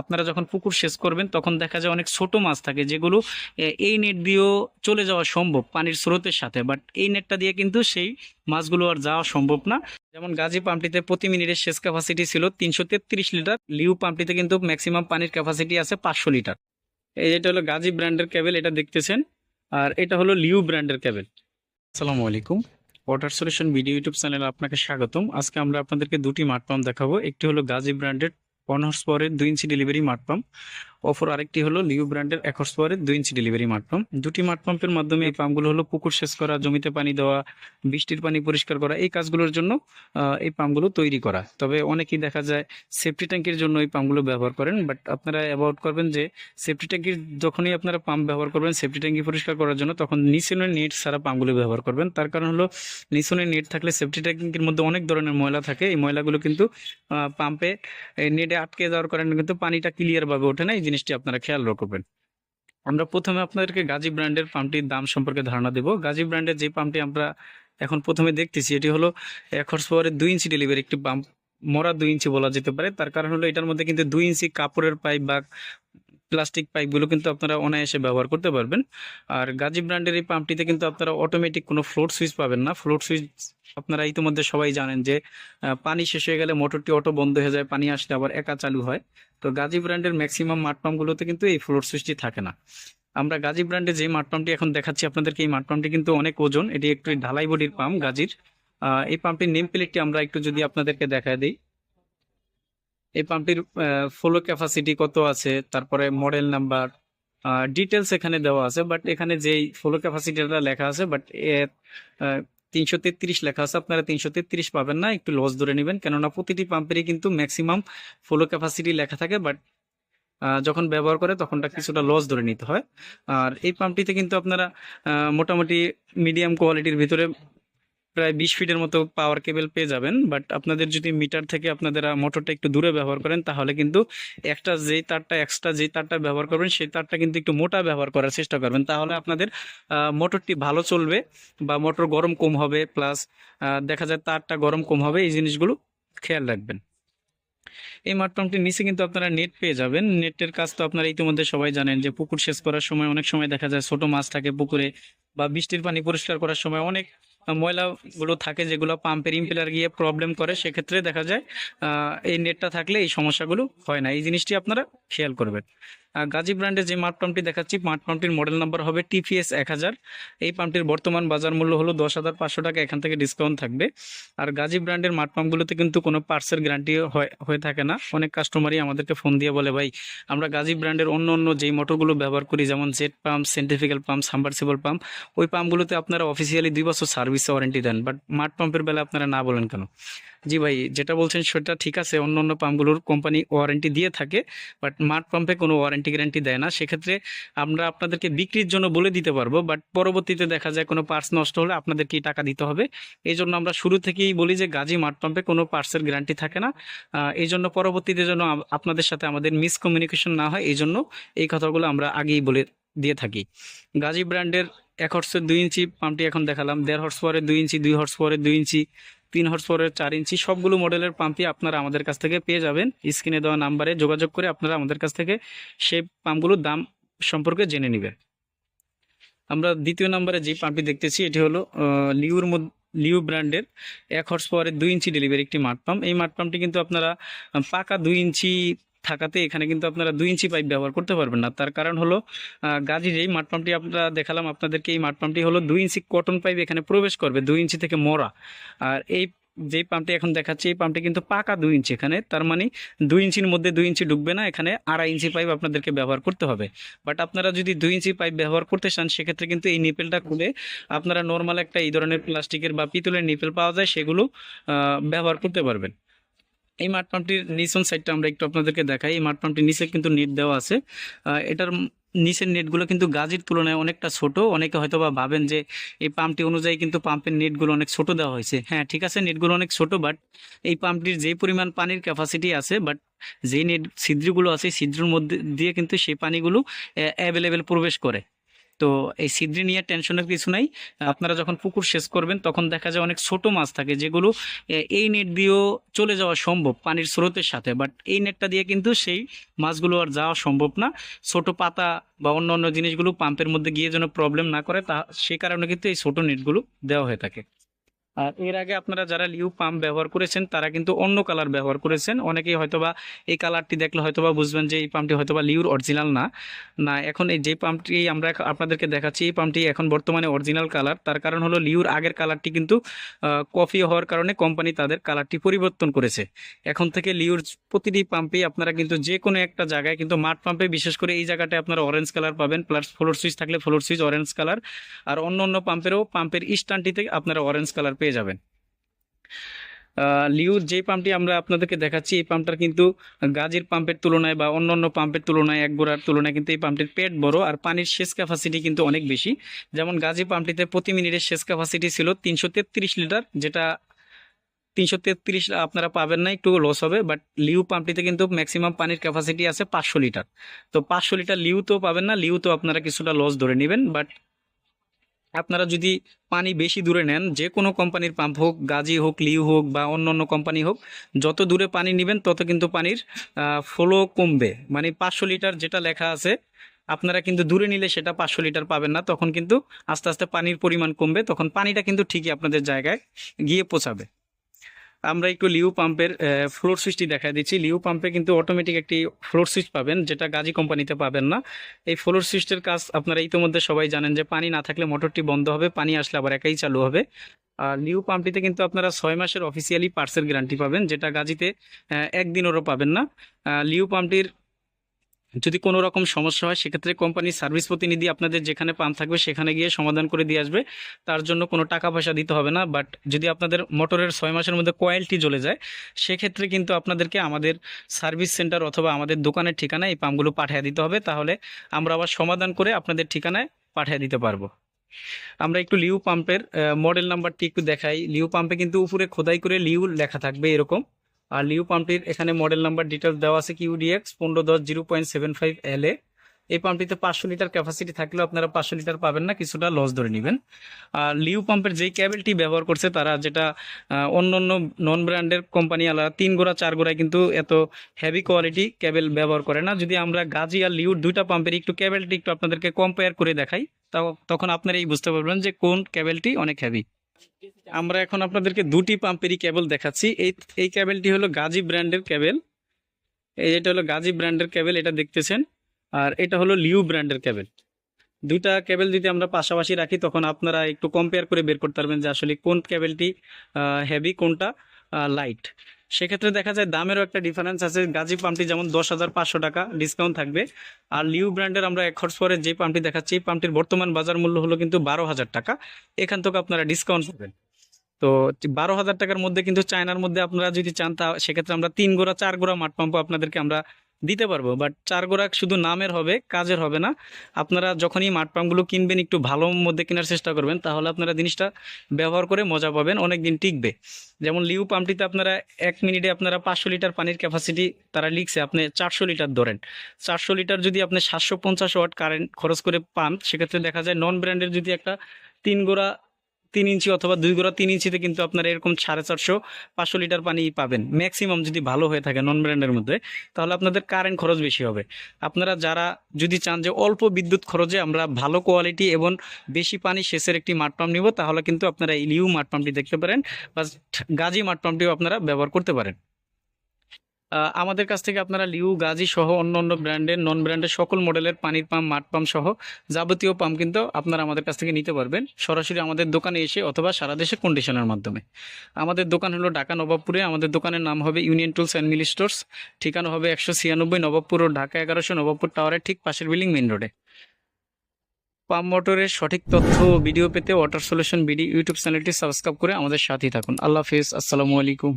আপনারা যখন পুকুর শেষ করবেন, তখন দেখা যায় অনেক ছোট মাছ থাকে যেগুলো এই নেট দিয়েও চলে যাওয়া সম্ভব পানির স্রোতের সাথে। বাট এই নেটটা দিয়ে কিন্তু সেই মাছগুলো আর যাওয়া সম্ভব না। যেমন গাজী পাম্পটিতে প্রতি মিনিটের শেষ ক্যাপাসিটি ছিল তিনশো তেত্রিশ লিটার, লিউ পাম্পটিতে কিন্তু ম্যাক্সিমাম পানির ক্যাপাসিটি আছে পাঁচশো লিটার। এই যেটা হলো গাজী ব্র্যান্ডের কেবল এটা দেখতেছেন। আর এটা হলো লিউ ব্র্যান্ডের কেবল আসসালামু আলাইকুম। ওয়াটার সলিউশন ভিডিও ইউটিউব চ্যানেলে আপনাকে স্বাগতম। আজকে আমরা আপনাদেরকে দুটি মাঠ পাম্প দেখাবো। একটি হলো গাজী ব্র্যান্ডের ওয়ান হর্স পাওয়ারের দুই ইঞ্চি ডেলিভারি মাঠ পাম্প অফর আরেকটি হলো লিউ ব্র্যান্ডের এক হর্স পাওয়ারের দুই ইঞ্চি ডেলিভারি মাঠ পাম্প দুটি মাঠ পাম্পের মাধ্যমে এই পাম্পগুলো হলো পুকুর সেচ করা, জমিতে পানি দেওয়া, বৃষ্টির পানি পরিষ্কার করা, এই কাজগুলোর জন্য এই পাম্পগুলো তৈরি করা। তবে অনেকেই দেখা যায় সেফটি ট্যাঙ্কের জন্য এই পাম্পগুলো ব্যবহার করেন বাট আপনারা অ্যাভয়েড করবেন যে সেফটি ট্যাঙ্কির যখনই আপনারা পাম্প ব্যবহার করবেন সেফটি ট্যাঙ্কি পরিষ্কার করার জন্য তখন নিচনের নেট সারা পাম্পগুলো ব্যবহার করবেন। তার কারণ হলো নিচনের নেট থাকলে সেফটি ট্যাঙ্কির মধ্যে অনেক ধরনের ময়লা থাকে। এই ময়লাগুলো কিন্তু পাম্পে নেটে আটকে যাওয়ার কারণে কিন্তু পানিটা ক্লিয়ারভাবে ওঠে না। এই জিনিসটি আপনারা খেয়াল রাখবেন। আমরা প্রথমে আপনাদেরকে গাজী ব্র্যান্ডের পাম্পটির দাম সম্পর্কে ধারণা দেব। গাজী ব্র্যান্ডের যে পাম্পটি আমরা এখন প্রথমে দেখতেছি, এটি হলো এক হর্স পাওয়ারের দুই ইঞ্চি ডেলিভারি একটি পাম্প, মরা দুই ইঞ্চি বলা যেতে পারে। তার কারণ হলো এটার মধ্যে কিন্তু দুই ইঞ্চি কাপড়ের পাইপ বা প্লাস্টিক পাইপগুলো কিন্তু আপনারা অনায়াসে ব্যবহার করতে পারবেন। আর গাজী ব্র্যান্ডের এই পাম্পটিতে কিন্তু আপনারা অটোমেটিক কোনো ফ্লোট সুইচ পাবেন না। ফ্লোট সুইচ আপনারা ইতিমধ্যে সবাই জানেন যে পানি শেষ হয়ে গেলে মোটরটি অটো বন্ধ হয়ে যায়, পানি আসলে আবার একা চালু হয়। তো গাজী ব্র্যান্ডের ম্যাক্সিমাম মাঠ পাম্পগুলোতে কিন্তু এই ফ্লোট সুইচটি থাকে না। আমরা গাজী ব্র্যান্ডের যে মাঠ পাম্পটি এখন দেখাচ্ছি আপনাদেরকে, এই মাঠ পাম্পটি কিন্তু অনেক ওজন। এটি একটু ঢালাই বডির পাম্প গাজীর। এই পাম্পটির নেম প্লেটটি আমরা একটু যদি আপনাদেরকে দেখায় দিই। এই পাম্পটির ফ্লো ক্যাপাসিটি কত আছে তারপরে মডেল নাম্বার ডিটেলস এখানে দেওয়া আছে বাট এখানে যেই ফ্লো ক্যাপাসিটিটা লেখা আছে বাট এর তিনশো তেত্রিশ লেখা আছে আপনারা তিনশো তেত্রিশ পাবেন না একটু লস ধরে নেবেন কেননা প্রতিটি পাম্পেরই কিন্তু ম্যাক্সিমাম ফ্লো ক্যাপাসিটি লেখা থাকে বাট যখন ব্যবহার করে তখনটা কিছুটা লস ধরে নিতে হয়। আর এই পাম্পটিতে কিন্তু আপনারা মোটামুটি মিডিয়াম কোয়ালিটির ভিতরে প্রায় বিশ ফিটের মতো পাওয়ার কেবল পেয়ে যাবেন বাট আপনাদের যদি মিটার থেকে আপনারা মোটরটা একটু দূরে ব্যবহার করেন, তাহলে কিন্তু একটা যেই তারটা এক্সট্রা যেই তারটা ব্যবহার করবেন, সেই তারটা কিন্তু একটু মোটা ব্যবহার করার চেষ্টা করবেন। তাহলে আপনাদের মোটরটি ভালো চলবে বা মোটর গরম কম হবে প্লাস দেখা যায় তারটা গরম কম হবে, এই জিনিসগুলো খেয়াল রাখবেন। এই মাঠ পাম্পটির নিচে কিন্তু আপনারা নেট পেয়ে যাবেন। নেটের কাজ তো আপনারা ইতিমধ্যে সবাই জানেন যে পুকুর শেষ করার সময় অনেক সময় দেখা যায় ছোট মাছ থাকে পুকুরে বা বৃষ্টির পানি পরিষ্কার করার সময় অনেক ময়লাগুলো থাকে যেগুলো পাম্পের ইম্পেলার গিয়ে প্রবলেম করে, সেক্ষেত্রে দেখা যায় এই নেটটা থাকলে এই সমস্যাগুলো হয় না। এই জিনিসটি আপনারা খেয়াল করবেন। গাজী ব্র্যান্ডের যে মাঠ পাম্পটি দেখাচ্ছি মাঠ পাম্পটির মডেল নাম্বার হবে টিপিএস এক হাজার। এই পাম্পটির বর্তমান বাজার মূল্য হলো দশ হাজার পাঁচশো টাকা, এখান থেকে ডিসকাউন্ট থাকবে। আর গাজী ব্র্যান্ডের মাঠ পাম্পগুলোতে কিন্তু কোনো পার্টসের গ্যারান্টি হয়ে থাকে না। অনেক কাস্টমারই আমাদেরকে ফোন দিয়ে বলে, ভাই, আমরা গাজী ব্র্যান্ডের অন্য অন্য যেই মোটরগুলো ব্যবহার করি, যেমন jet pump centrifugal pump submersible pump ওই পাম্পগুলোতে আপনারা অফিসিয়ালি দুই বছর সার্ভিস ওয়ারেন্টি দেন বাট মাঠ পাম্পের বেলা আপনারা না বলেন কেন? জি ভাই, যেটা বলছেন সেটা ঠিক আছে, অন্য অন্য পাম্পগুলোর কোম্পানি ওয়ারেন্টি দিয়ে থাকে বাট মাঠ পাম্পে কোনো ওয়ারেন্টি গ্যারান্টি দেয় না। সেক্ষেত্রে আমরা আপনাদেরকে বিক্রির জন্য বলে দিতে পারব বাট পরবর্তীতে দেখা যায় কোনো পার্টস নষ্ট হলে আপনাদেরকেই টাকা দিতে হবে। এই জন্য আমরা শুরু থেকেই বলি যে গাজী মাঠ পাম্পে কোনো পার্টসের গ্যারান্টি থাকে না। এই জন্য পরবর্তীতে যেন আপনাদের সাথে আমাদের মিসকমিউনিকেশন না হয় এই জন্য এই কথাগুলো আমরা আগেই বলে দিয়ে থাকি। গাজী ব্র্যান্ডের এক হর্সের দুই ইঞ্চি পাম্পটি এখন দেখালাম। দেড় হর্স পরে দুই ইঞ্চি, দুই হর্স পরে দুই ইঞ্চি, তিন হর্স পরে চার ইঞ্চি, সবগুলো মডেলের পাম্পই আপনারা আমাদের কাছ থেকে পেয়ে যাবেন। স্ক্রিনে দেওয়া নাম্বারে যোগাযোগ করে আপনারা আমাদের কাছ থেকে সেই পাম্পগুলোর দাম সম্পর্কে জেনে নেবেন। আমরা দ্বিতীয় নম্বরে যে পাম্পটি দেখতেছি, এটি হলো লিউর লিউ ব্র্যান্ডের এক হর্স পাওয়ারের দুই ইঞ্চি ডেলিভারি একটি মাঠ পাম্প। এই মাঠ পাম্পটি কিন্তু আপনারা পাকা দুই ইঞ্চি থাকাতে এখানে কিন্তু আপনারা দুই ইঞ্চি পাইপ ব্যবহার করতে পারবেন না। তার কারণ হলো গাজীর এই মাঠ পাম্পটি আপনারা দেখালাম, আপনাদেরকে এই মাঠ পাম্পটি হলো দুই ইঞ্চি কটন পাইপ এখানে প্রবেশ করবে দুই ইঞ্চি থেকে মোড়া আর এই যে পাম্পটি এখন দেখাচ্ছি, এই পাম্পটি কিন্তু পাকা দুই ইঞ্চি এখানে, তার মানে দুই ইঞ্চির মধ্যে দুই ইঞ্চি ঢুকবে না, এখানে আড়াই ইঞ্চি পাইপ আপনাদেরকে ব্যবহার করতে হবে। বাট আপনারা যদি দুই ইঞ্চি পাইপ ব্যবহার করতে চান, সেক্ষেত্রে কিন্তু এই নিপেলটা খুলে আপনারা নর্মাল একটা এই ধরনের প্লাস্টিকের বা পিতলের নিপেল পাওয়া যায়, সেগুলো ব্যবহার করতে পারবেন। এই মাঠ পাম্পটির নিচন সাইডটা আমরা একটু আপনাদেরকে দেখাই। এই মাঠ পাম্পটির নিচে কিন্তু নেট দেওয়া আছে। এটার নিচের নেটগুলো কিন্তু গাজির তুলনায় অনেকটা ছোট। অনেকে হয়তো বা ভাবেন যে এই পাম্পটি অনুযায়ী কিন্তু পাম্পের নেটগুলো অনেক ছোট দেওয়া হয়েছে। হ্যাঁ ঠিক আছে, নেটগুলো অনেক ছোট, বাট এই পাম্পটির যে পরিমাণ পানির ক্যাপাসিটি আছে, বাট যেই নেট ছিদ্রগুলো আছে, ছিদ্রের মধ্যে দিয়ে কিন্তু সেই পানিগুলো অ্যাভেলেবেল প্রবেশ করে। তো এই সিদ্রি নিয়ে টেনশনের কিছু নাই। আপনারা যখন পুকুর শেষ করবেন, তখন দেখা যায় অনেক ছোট মাছ থাকে যেগুলো এই নেট দিয়েও চলে যাওয়া সম্ভব পানির স্রোতের সাথে। বাট এই নেটটা দিয়ে কিন্তু সেই মাছগুলো আর যাওয়া সম্ভব না। ছোট পাতা বা অন্য অন্য জিনিসগুলো পাম্পের মধ্যে গিয়ে যেন প্রবলেম না করে, তা, সে কারণে কিন্তু এই ছোট নেটগুলো দেওয়া হয়ে থাকে। আর এর আগে আপনারা যারা লিউ পাম্প ব্যবহার করেছেন, তারা কিন্তু অন্য কালার ব্যবহার করেছেন। অনেকেই হয়তোবা এই কালারটি দেখলে হয়তোবা বুঝবেন যে এই পাম্পটি হয়তোবা লিউর অরিজিনাল না। না, এখন এই যে পাম্পটি আমরা আপনাদেরকে দেখাচ্ছি, এই পাম্পটি এখন বর্তমানে অরিজিনাল কালার। তার কারণ হলো লিউর আগের কালারটি কিন্তু কফি হওয়ার কারণে কোম্পানি তাদের কালারটি পরিবর্তন করেছে। এখন থেকে লিউর প্রতিটি পাম্পেই আপনারা কিন্তু যে কোনো একটা জায়গায় কিন্তু মাঠ পাম্পে, বিশেষ করে এই জায়গাটায় আপনারা অরেঞ্জ কালার পাবেন প্লাস ফ্লোর সুইচ থাকলে ফ্লোর সুইচ অরেঞ্জ কালার আর অন্য অন্য পাম্পেরও, পাম্পের স্ট্যান্ডটিতে আপনারা অরেঞ্জ কালার পেয়ে যাবেন। লিউর যে পাম্পটি আমরা আপনাদেরকে দেখাচ্ছি, এই পাম্পটার কিন্তু গাজির পাম্পের তুলনায় বা অন্য অন্য পাম্পের তুলনায়, এক গোড়ার তুলনায় কিন্তু এই পাম্পটির পেট বড় আর পানির শেষ ক্যাপাসিটি কিন্তু অনেক বেশি। যেমন গাজি পাম্পটিতে প্রতি মিনিটের শেষ ক্যাপাসিটি ছিল তিনশো তেত্রিশ লিটার, যেটা তিনশো তেত্রিশ আপনারা পাবেন না, একটু লস হবে বাট লিউ পাম্পটিতে কিন্তু ম্যাক্সিমাম পানির ক্যাপাসিটি আছে পাঁচশো লিটার। তো পাঁচশো লিটার লিউ তো পাবেন না, লিউ তো আপনারা কিছুটা লস ধরে নেবেন বাট আপনারা যদি পানি বেশি দূরে নেন, যে কোনো কোম্পানির পাম্প হোক, গাজি হোক, লিউ হোক বা অন্য অন্য কোম্পানি হোক, যত দূরে পানি নেবেন, তত কিন্তু পানির ফ্লো কমবে। মানে পাঁচশো লিটার যেটা লেখা আছে, আপনারা কিন্তু দূরে নিলে সেটা পাঁচশো লিটার পাবেন না, তখন কিন্তু আস্তে আস্তে পানির পরিমাণ কমবে, তখন পানিটা কিন্তু ঠিকই আপনাদের জায়গায় গিয়ে পৌঁছাবে। আমরা একটু লিউ পাম্পের ফ্লোর সুইচটি দেখা দিচ্ছি। লিউ পাম্পে কিন্তু অটোমেটিক একটি ফ্লোর সুইচ পাবেন, যেটা গাজি কোম্পানিতে পাবেন না। এই ফ্লোর সুইচটির কাজ আপনারা ইতিমধ্যে সবাই জানেন যে পানি না থাকলে মোটরটি বন্ধ হবে, পানি আসলে আবার একাই চালু হবে। আর লিউ পাম্পটিতে কিন্তু আপনারা ছয় মাসের অফিসিয়ালি পার্সেল গ্যারান্টি পাবেন, যেটা গাজিতে একদিনেরও পাবেন না। লিউ পাম্পটির যদি কোনো রকম সমস্যা হয়, সেক্ষেত্রে কোম্পানির সার্ভিস প্রতিনিধি আপনাদের যেখানে পাম্প থাকবে, সেখানে গিয়ে সমাধান করে দিয়ে আসবে। তার জন্য কোনো টাকা পয়সা দিতে হবে না বাট যদি আপনাদের মোটরের ছয় মাসের মধ্যে কয়েলটি জ্বলে যায়, সেক্ষেত্রে কিন্তু আপনাদেরকে আমাদের সার্ভিস সেন্টার অথবা আমাদের দোকানের ঠিকানায় এই পাম্পগুলো পাঠিয়ে দিতে হবে। তাহলে আমরা আবার সমাধান করে আপনাদের ঠিকানায় পাঠিয়ে দিতে পারব। আমরা একটু লিউ পাম্পের মডেল নাম্বারটি একটু দেখাই। লিউ পাম্পে কিন্তু উপরে খোদাই করে লিউ লেখা থাকবে এরকম। আর লিউ পাম্পটির এখানে মডেল নাম্বার ডিটেলস দেওয়া আছে কিউডিএক্স পনেরো দশ zero point seven five L A. এই পাম্পটিতে পাঁচশো লিটার ক্যাপাসিটি থাকলেও আপনারা পাঁচশো লিটার পাবেন না, কিছুটা লস ধরে নেবেন। আর লিউ পাম্পের যেই ক্যাবেলটি ব্যবহার করছে তারা যেটা অন্য অন্য নন ব্র্যান্ডের কোম্পানি আলাদা, তিন গোড়া, চার গোড়ায় কিন্তু এত হেভি কোয়ালিটি ক্যাবেল ব্যবহার করে না। যদি আমরা গাজি আর লিউর দুইটা পাম্পের একটু ক্যাবেলটি একটু আপনাদেরকে কম্পেয়ার করে দেখাই তখন আপনারাই বুঝতে পারবেন যে কোন ক্যাবেলটি অনেক হেভি আমরা এখন আপনাদেরকে দুটি পাম্পেরই কেবল দেখাচ্ছি। এই এই কেবলটি হলো গাজি ব্র্যান্ডের কেবল এই যেটা হলো গাজি ব্র্যান্ডের কেবল এটা দেখতেছেন। আর এটা হলো লিউ ব্র্যান্ডের কেবল দুটা কেবল যদি আমরা পাশাপাশি রাখি, তখন আপনারা একটু কম্পেয়ার করে বের করতে পারবেন যে আসলে কোন কেবলটি হেভি কোনটা লাইট সেক্ষেত্রে দেখা যায় দামেরও একটা ডিফারেন্স আছে। গাজী পাম্পটি যেমন দশ হাজার পাঁচশো টাকা ডিসকাউন্ট থাকবে। আর লিউ ব্র্যান্ডের আমরা এক খরচ পরে যে পাম্পটি দেখাচ্ছি, এই পাম্পটির বর্তমান বাজার মূল্য হলো কিন্তু বারো হাজার টাকা। এখান থেকে আপনারা ডিসকাউন্ট পাবেন। তো বারো হাজার টাকার মধ্যে কিন্তু চায়নার মধ্যে আপনারা যদি চান, তা সেক্ষেত্রে আমরা তিন গোড়া, চার গোড়া মাঠ পাম্প আপনাদেরকে আমরা দিতে পারব বাট চার গোড়া শুধু নামের হবে, কাজের হবে না। আপনারা যখনই মাঠ পাম্পগুলো কিনবেন, একটু ভালো মধ্যে কেনার চেষ্টা করবেন, তাহলে আপনারা জিনিসটা ব্যবহার করে মজা পাবেন অনেক দিন টিকবে। যেমন লিউ পাম্পটিতে আপনারা এক মিনিটে আপনারা পাঁচশো লিটার পানির ক্যাপাসিটি তারা লিখছে, আপনি চারশো লিটার ধরেন। চারশো লিটার যদি আপনি সাতশো পঞ্চাশ ওয়াট কারেন্ট খরচ করে পান, সেক্ষেত্রে দেখা যায় নন ব্র্যান্ডের যদি একটা তিন গোড়া তিন ইঞ্চি অথবা দুই গোড়া তিন ইঞ্চিতে কিন্তু আপনারা এরকম সাড়ে চারশো, পাঁচশো লিটার পানি পাবেন। ম্যাক্সিমাম যদি ভালো হয়ে থাকে নন ব্র্যান্ডের মধ্যে, তাহলে আপনাদের কারেন্ট খরচ বেশি হবে। আপনারা যারা যদি চান যে অল্প বিদ্যুৎ খরচে আমরা ভালো কোয়ালিটি এবং বেশি পানি শেষের একটি মাঠ পাম্প নিব, তাহলে কিন্তু আপনারা ইলিউ লিউ মাঠ পাম্পটি দেখতে পারেন, বা গাজি মাঠ পাম্পটিও আপনারা ব্যবহার করতে পারেন। আমাদের কাছ থেকে আপনারা লিউ, গাজি সহ অন্য অন্য ব্র্যান্ডের নন ব্র্যান্ডের সকল মডেলের পানির পাম্প, মাঠ পাম্প সহ যাবতীয় পাম্প কিন্তু আপনারা আমাদের কাছ থেকে নিতে পারবেন। সরাসরি আমাদের দোকানে এসে অথবা সারা দেশে কন্ডিশনের মাধ্যমে। আমাদের দোকান হলো ঢাকা নবাবপুরে। আমাদের দোকানের নাম হবে union tools and mili stores ঠিকানা হবে একশো ছিয়ানব্বই নবাবপুর ও ঢাকা এগারোশো নবাবপুর টাওয়ারের ঠিক পাশের বিল্ডিং মেন রোডে। পাম্প মোটরের সঠিক তথ্য ও ভিডিও পেতে ওয়াটার সলিউশন বিডি ইউটিউব চ্যানেলটি সাবস্ক্রাইব করে আমাদের সাথেই থাকুন। আল্লাহ হাফিজ। আসসালামু আলাইকুম।